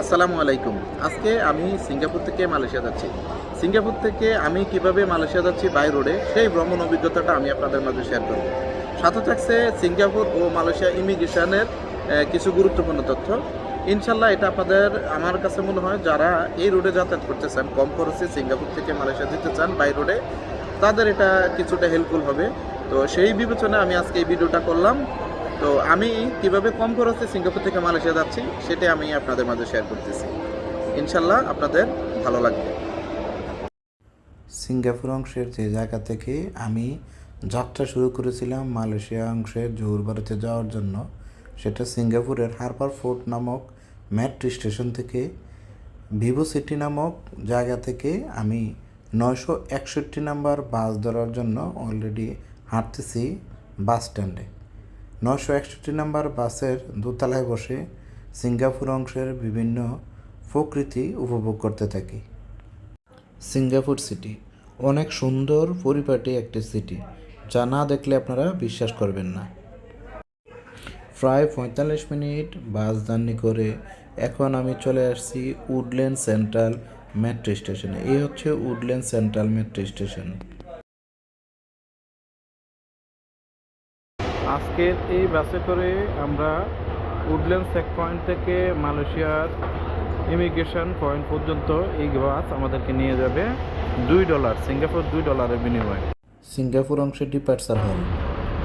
আসসালামু আলাইকুম। আজকে আমি সিঙ্গাপুর থেকে মালয়েশিয়া যাচ্ছি। সিঙ্গাপুর থেকে আমি কীভাবে মালয়েশিয়া যাচ্ছি বাই রোডে, সেই ভ্রমণ অভিজ্ঞতাটা আমি আপনাদের মাঝে শেয়ার করব। সাথে থাকছে সিঙ্গাপুর ও মালয়েশিয়া ইমিগ্রেশনের কিছু গুরুত্বপূর্ণ তথ্য। ইনশাল্লাহ এটা আপনাদের, আমার কাছে মনে হয় যারা এই রোডে যাতায়াত করতে চান কম খরচে সিঙ্গাপুর থেকে মালয়েশিয়া যেতে চান বাই রোডে, তাদের এটা কিছুটা হেল্পফুল হবে। তো সেই বিবেচনায় আমি আজকে এই ভিডিওটা করলাম। তো আমি কীভাবে কম খরচে সিঙ্গাপুর থেকে মালয়েশিয়া যাচ্ছি সেটা আমি আপনাদের মাঝে শেয়ার করতেছি। ইনশাল্লাহ আপনাদের ভালো লাগবে। সিঙ্গাপুর অংশের যে জায়গা থেকে আমি যাত্রা শুরু করেছিলাম মালয়েশিয়া অংশের জোহরবাড়িতে যাওয়ার জন্য, সেটা সিঙ্গাপুরের হারবার ফোর্ট নামক মেট্রো স্টেশন থেকে, ভিভো সিটি নামক জায়গা থেকে আমি নয়শো একষট্টি নাম্বার বাস ধরার জন্য অলরেডি হাঁটতেছি বাস স্ট্যান্ডে। নয়শো একষট্টি নম্বর বাসের দোতলায় বসে সিঙ্গাপুর অংশের বিভিন্ন প্রকৃতি উপভোগ করতে থাকি। সিঙ্গাপুর সিটি, অনেক সুন্দর পরিপাটি একটি সিটি, যা না দেখলে আপনারা বিশ্বাস করবেন না। প্রায় পঁয়তাল্লিশ মিনিট বাস জার্নি করে এখন আমি চলে আসছি উডল্যান্ড সেন্ট্রাল মেট্রো স্টেশনে। এই হচ্ছে উডল্যান্ড সেন্ট্রাল মেট্রো স্টেশন। আজকের এই বাসে করে আমরা উডল্যান্ড চেক পয়েন্ট থেকে মালয়েশিয়ার ইমিগ্রেশন পয়েন্ট পর্যন্ত এই বাস আমাদেরকে নিয়ে যাবে দুই ডলার সিঙ্গাপুর দুই ডলারের বিনিময়ে। সিঙ্গাপুর অংশে ডিপার্চার হল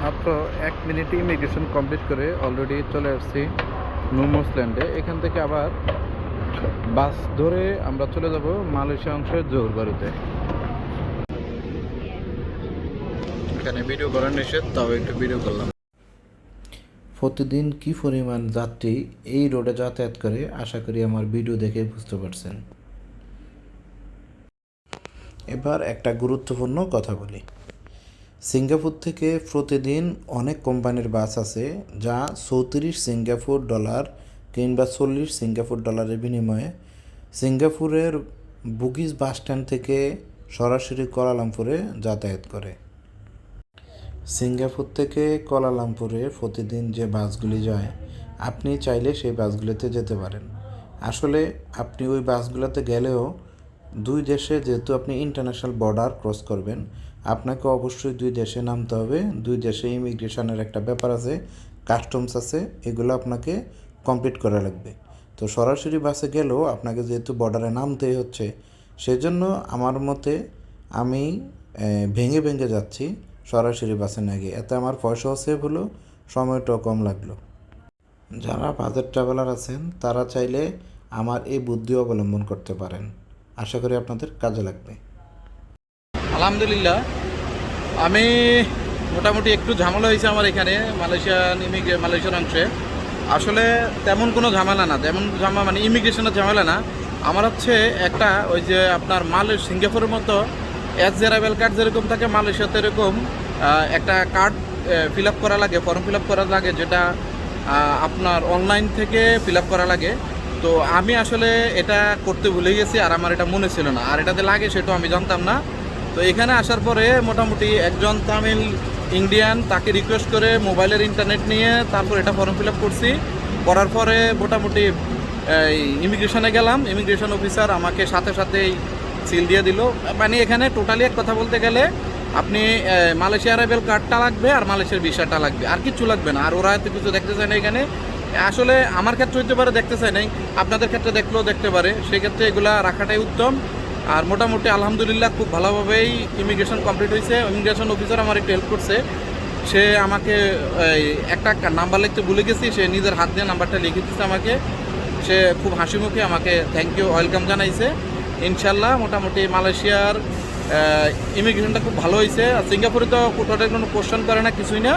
মাত্র এক মিনিটে ইমিগ্রেশন কমপ্লিট করে অলরেডি চলে আসছি মোমোস ল্যান্ডে এখান থেকে আবার বাস ধরে আমরা চলে যাব মালয়েশিয়া অংশের জোহরবাড়িতে। এখানে ভিডিও করা নিষেধ তাও একটু ভিডিও করলাম। প্রতিদিন কি পরিমাণ যাত্রী এই রোডে যাতায়াত করে, আশা করি আমার ভিডিও দেখে বুঝতে পারছেন। এবার একটা গুরুত্বপূর্ণ কথা বলি। সিঙ্গাপুর থেকে প্রতিদিন অনেক কোম্পানির বাস আছে যা চৌত্রিশ সিঙ্গাপুর ডলার কিংবা চল্লিশ সিঙ্গাপুর ডলারের বিনিময়ে সিঙ্গাপুরের বুগিস বাস স্ট্যান্ড থেকে সরাসরি কোয়ালালামপুরে যাতায়াত করে। সিঙ্গাপুর থেকে কোয়ালালামপুরে প্রতিদিন যে বাসগুলি যায়, আপনি চাইলে সেই বাসগুলিতে যেতে পারেন। আসলে আপনি ওই বাসগুলোতে গেলেও দুই দেশে যেহেতু আপনি ইন্টারন্যাশনাল বর্ডার ক্রস করবেন, আপনাকে অবশ্যই দুই দেশে নামতে হবে। দুই দেশে ইমিগ্রেশনের একটা ব্যাপার আছে কাস্টমস আছে, এগুলো আপনাকে কমপ্লিট করা লাগবে। তো সরাসরি বাসে গেলেও আপনাকে যেহেতু বর্ডারে নামতেই হচ্ছে, সেজন্য আমার মতে আমি ভেঙে ভেঙে যাচ্ছি। সরাসরি বাসে না গিয়ে। এতে আমার পয়সাও সেভ হলো সময়টাও কম লাগল। যারা বাজেট ট্রাভেলার আছেন, তারা চাইলে আমার এই বুদ্ধি অবলম্বন করতে পারেন। আশা করি আপনাদের কাজে লাগবে। আলহামদুলিল্লাহ। আমি মোটামুটি একটু ঝামেলা হয়েছে আমার এখানে, মালয়েশিয়ান ইমিগ্রে মালয়েশিয়ার অংশে। আসলে তেমন কোনো ঝামেলা না, তেমন ঝামেলা মানে ইমিগ্রেশনের ঝামেলা না। আমার হচ্ছে একটা ওই যে আপনার মালয় সিঙ্গাপুরের মতো এস জেরাবেল কার্ড যেরকম থাকে, মালয়েশিয়াতে এরকম একটা কার্ড ফিল আপ করা লাগে ফর্ম ফিল আপ করা লাগে, যেটা আপনার অনলাইন থেকে ফিল আপ করা লাগে। তো আমি আসলে এটা করতে ভুলে গেছি আর আমার এটা মনে ছিল না। আর এটাতে লাগে সেটাও আমি জানতাম না। তো এখানে আসার পরে মোটামুটি একজন তামিল ইন্ডিয়ান তাকে রিকোয়েস্ট করে মোবাইলের ইন্টারনেট নিয়ে তারপর এটা ফর্ম ফিল আপ করছি। করার পরে মোটামুটি ইমিগ্রেশনে গেলাম। ইমিগ্রেশন অফিসার আমাকে সাথে সাথেই সিল দিয়ে দিল। মানে এখানে টোটালি এক কথা বলতে গেলে আপনি মালয়েশিয়া অ্যারাইভেল কার্ডটা লাগবে আর মালয়েশিয়ার ভিসাটা লাগবে। আর কিছু লাগবে না। আর ওরা এত কিছু দেখতে চায় না এখানে। আসলে আমার ক্ষেত্রে হইতে পারে, দেখতে চায় নাই। আপনাদের ক্ষেত্রে দেখলেও দেখতে পারে। সেক্ষেত্রে এগুলা রাখাটাই উত্তম। আর মোটামুটি আলহামদুলিল্লাহ খুব ভালোভাবেই ইমিগ্রেশন কমপ্লিট হয়েছে ইমিগ্রেশন অফিসার আমার একটু হেল্প করছে। সে আমাকে একটা নাম্বার লিখতে ভুলে গেছি। সে নিজের হাত দিয়ে নাম্বারটা লিখে দিচ্ছে আমাকে। সে খুব হাসি মুখে আমাকে থ্যাংক ইউ ওয়েলকাম জানাইছে। ইনশাল্লাহ মোটামুটি মালয়েশিয়ার ইমিগ্রেশনটা খুব ভালো হয়েছে। আর সিঙ্গাপুরে তো টোটাল কোনো কোশ্চেন করে না, কিছুই না।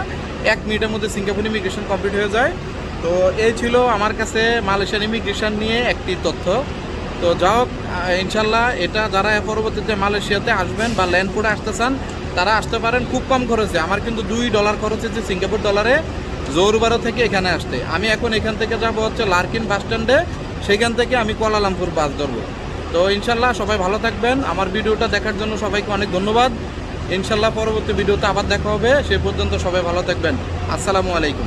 এক মিনিটের মধ্যে সিঙ্গাপুর ইমিগ্রেশন কমপ্লিট হয়ে যায়। তো এই ছিল আমার কাছে মালয়েশিয়ার ইমিগ্রেশন নিয়ে একটি তথ্য। তো যা হোক ইনশাল্লাহ এটা যারা পরবর্তীতে মালয়েশিয়াতে আসবেন বা ল্যান্ড ল্যান্ডপোর্টে আসতে চান, তারা আসতে পারেন খুব কম খরচে। আমার কিন্তু দুই ডলার খরচ হচ্ছে সিঙ্গাপুর ডলারে জোরবারো থেকে এখানে আসতে। আমি এখন এখান থেকে যাব হচ্ছে লার্কিন বাস স্ট্যান্ডে সেখান থেকে আমি কোয়ালালামপুর বাস ধরবো। তো ইনশাল্লাহ সবাই ভালো থাকবেন। আমার ভিডিওটা দেখার জন্য সবাইকে অনেক ধন্যবাদ। ইনশাল্লাহ পরবর্তী ভিডিওতে আবার দেখা হবে। সে পর্যন্ত সবাই ভালো থাকবেন। আসসালামু আলাইকুম।